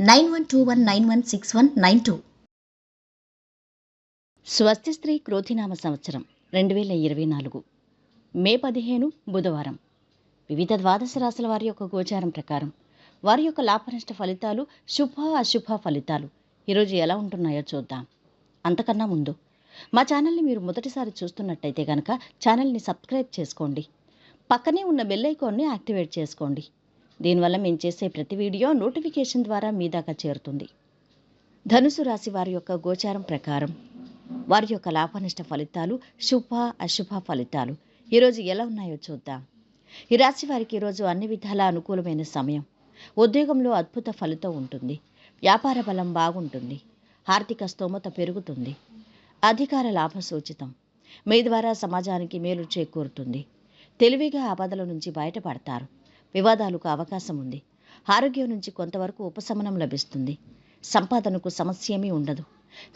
nine one two one nine one six one nine two. స్వస్తి స్త్రీ క్రోధినామ సంవత్సరం రెండు వేల ఇరవై నాలుగు. మే పదిహేను బుధవారం. వివిధ ద్వాదశ రాశుల వారి యొక్క గోచారం ప్రకారం వారి యొక్క లాభనష్ట ఫలితాలు శుభ అశుభ ఫలితాలు. ఈరోజు ఎలా ఉంటున్నాయో చూద్దాం. అంతకన్నా ముందు మా ఛానల్ని మీరు మొదటిసారి చూస్తున్నట్టయితే కనుక ఛానల్ని సబ్స్క్రైబ్ చేసుకోండి. పక్కనే ఉన్న బెల్ ఐకాన్ని యాక్టివేట్ చేసుకోండి. దీనివల్ల మేము చేసే ప్రతి వీడియో నోటిఫికేషన్ ద్వారా మీ దాకా చేరుతుంది. ధనుసు రాశి వారి యొక్క గోచారం ప్రకారం వారి యొక్క లాభనష్ట ఫలితాలు శుభ అశుభ ఫలితాలు ఈరోజు ఎలా ఉన్నాయో చూద్దాం. ఈ రాశి వారికి ఈరోజు అన్ని విధాల అనుకూలమైన సమయం. ఉద్యోగంలో అద్భుత ఫలితం ఉంటుంది. వ్యాపార బలం బాగుంటుంది. ఆర్థిక స్తోమత పెరుగుతుంది. అధికార లాభ సూచితం. మీ ద్వారా సమాజానికి మేలు చేకూరుతుంది. తెలివిగా ఆపదల నుంచి బయటపడతారు. వివాదాలకు అవకాశం ఉంది. ఆరోగ్యం నుంచి కొంతవరకు ఉపశమనం లభిస్తుంది. సంపాదనకు సమస్యేమీ ఉండదు.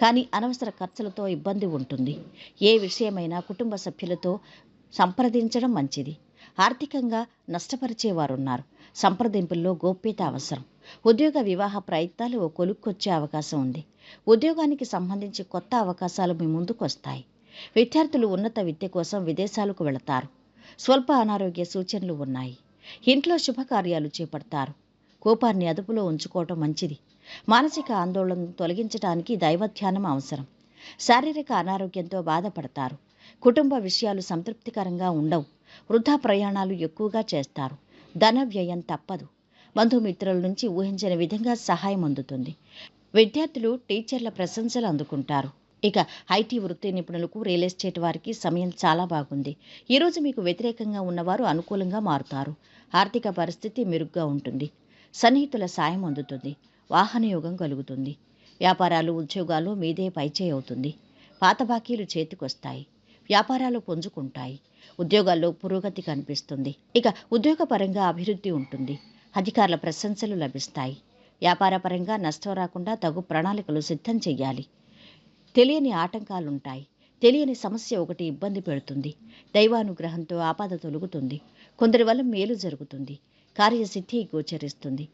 కానీ అనవసర ఖర్చులతో ఇబ్బంది ఉంటుంది. ఏ విషయమైనా కుటుంబ సభ్యులతో సంప్రదించడం మంచిది. ఆర్థికంగా నష్టపరిచేవారున్నారు. సంప్రదింపుల్లో గోప్యత అవసరం. ఉద్యోగ వివాహ ప్రయత్నాలు ఓ కొలుక్కొచ్చే అవకాశం ఉంది. ఉద్యోగానికి సంబంధించి కొత్త అవకాశాలు మీ ముందుకు వస్తాయి విద్యార్థులు ఉన్నత విద్య కోసం విదేశాలకు వెళతారు. స్వల్ప అనారోగ్య సూచనలు ఉన్నాయి. ఇంట్లో శుభకార్యాలు చేపడతారు. కోపాన్ని అదుపులో ఉంచుకోవటం మంచిది. మానసిక ఆందోళనను తొలగించడానికి దైవధ్యానం అవసరం. శారీరక అనారోగ్యంతో బాధపడతారు. కుటుంబ విషయాలు సంతృప్తికరంగా ఉండవు. వృధా ప్రయాణాలు ఎక్కువగా చేస్తారు. ధన వ్యయం తప్పదు. బంధుమిత్రుల నుంచి ఊహించిన విధంగా సహాయం అందుతుంది. విద్యార్థులు టీచర్ల ప్రశంసలు అందుకుంటారు. ఇక ఐటీ వృత్తి నిపుణులకు రియల్ ఎస్టేట్ వారికి సమయం చాలా బాగుంది. ఈరోజు మీకు వ్యతిరేకంగా ఉన్నవారు అనుకూలంగా మారుతారు. ఆర్థిక పరిస్థితి మెరుగ్గా ఉంటుంది. సన్నిహితుల సాయం అందుతుంది. వాహనయోగం కలుగుతుంది. వ్యాపారాలు ఉద్యోగాలు మీదే పైచేయి అవుతుంది. పాత బాకీలు చేతికొస్తాయి. వ్యాపారాలు పుంజుకుంటాయి. ఉద్యోగాల్లో పురోగతి కనిపిస్తుంది. ఇక ఉద్యోగపరంగా అభివృద్ధి ఉంటుంది. అధికారుల ప్రశంసలు లభిస్తాయి. వ్యాపారపరంగా నష్టం రాకుండా తగు ప్రణాళికలు సిద్ధం చేయాలి తెలియని ఆటంకాలుంటాయి. తెలియని సమస్య ఒకటి ఇబ్బంది పెడుతుంది. దైవానుగ్రహంతో ఆపద తొలుగుతుంది. కొందరి వల్ల మేలు జరుగుతుంది. కార్యసిద్ధి గోచరిస్తుంది.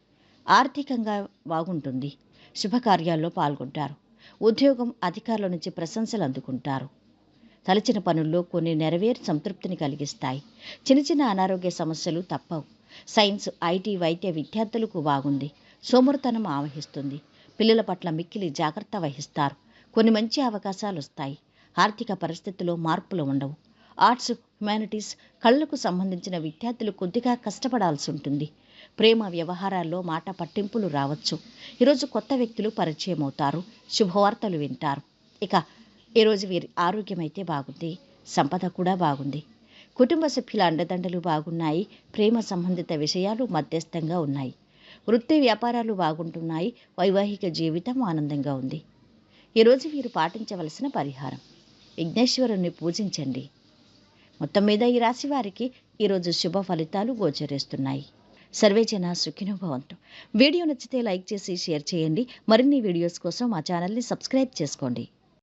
ఆర్థికంగా బాగుంటుంది. శుభకార్యాల్లో పాల్గొంటారు. ఉద్యోగం అధికారుల నుంచి ప్రశంసలు అందుకుంటారు. తలచిన పనుల్లో కొన్ని నెరవేరు సంతృప్తిని కలిగిస్తాయి. చిన్న చిన్న అనారోగ్య సమస్యలు తప్పవు. సైన్స్ ఐటీ వైద్య విద్యార్థులకు బాగుంది. సోమరితనం ఆవహిస్తుంది. పిల్లల పట్ల మిక్కిలి జాగ్రత్త వహిస్తారు. కొన్ని మంచి అవకాశాలు వస్తాయి ఆర్థిక పరిస్థితుల్లో మార్పులు ఉండవు. ఆర్ట్స్ హ్యుమానిటీస్ కళ్ళకు సంబంధించిన విద్యార్థులు కొద్దిగా కష్టపడాల్సి ఉంటుంది ప్రేమ వ్యవహారాల్లో మాట పట్టింపులు రావచ్చు. ఈరోజు కొత్త వ్యక్తులు పరిచయం అవుతారు శుభవార్తలు వింటారు. ఇక ఈరోజు వీరి ఆరోగ్యం అయితే బాగుంది. సంపద కూడా బాగుంది. కుటుంబ సభ్యుల అండదండలు బాగున్నాయి. ప్రేమ సంబంధిత విషయాలు మధ్యస్థంగా ఉన్నాయి. వృత్తి వ్యాపారాలు బాగుంటున్నాయి. వైవాహిక జీవితం ఆనందంగా ఉంది. ఈరోజు వీరు పాటించవలసిన పరిహారం. విఘ్నేశ్వరుణ్ణి పూజించండి. మొత్తం మీద ఈ రాశి వారికి ఈరోజు శుభ ఫలితాలు గోచరిస్తున్నాయి. సర్వే జన సుఖినుభవంతు వీడియో నచ్చితే లైక్ చేసి షేర్ చేయండి. మరిన్ని వీడియోస్ కోసం మా ఛానల్ని సబ్స్క్రైబ్ చేసుకోండి.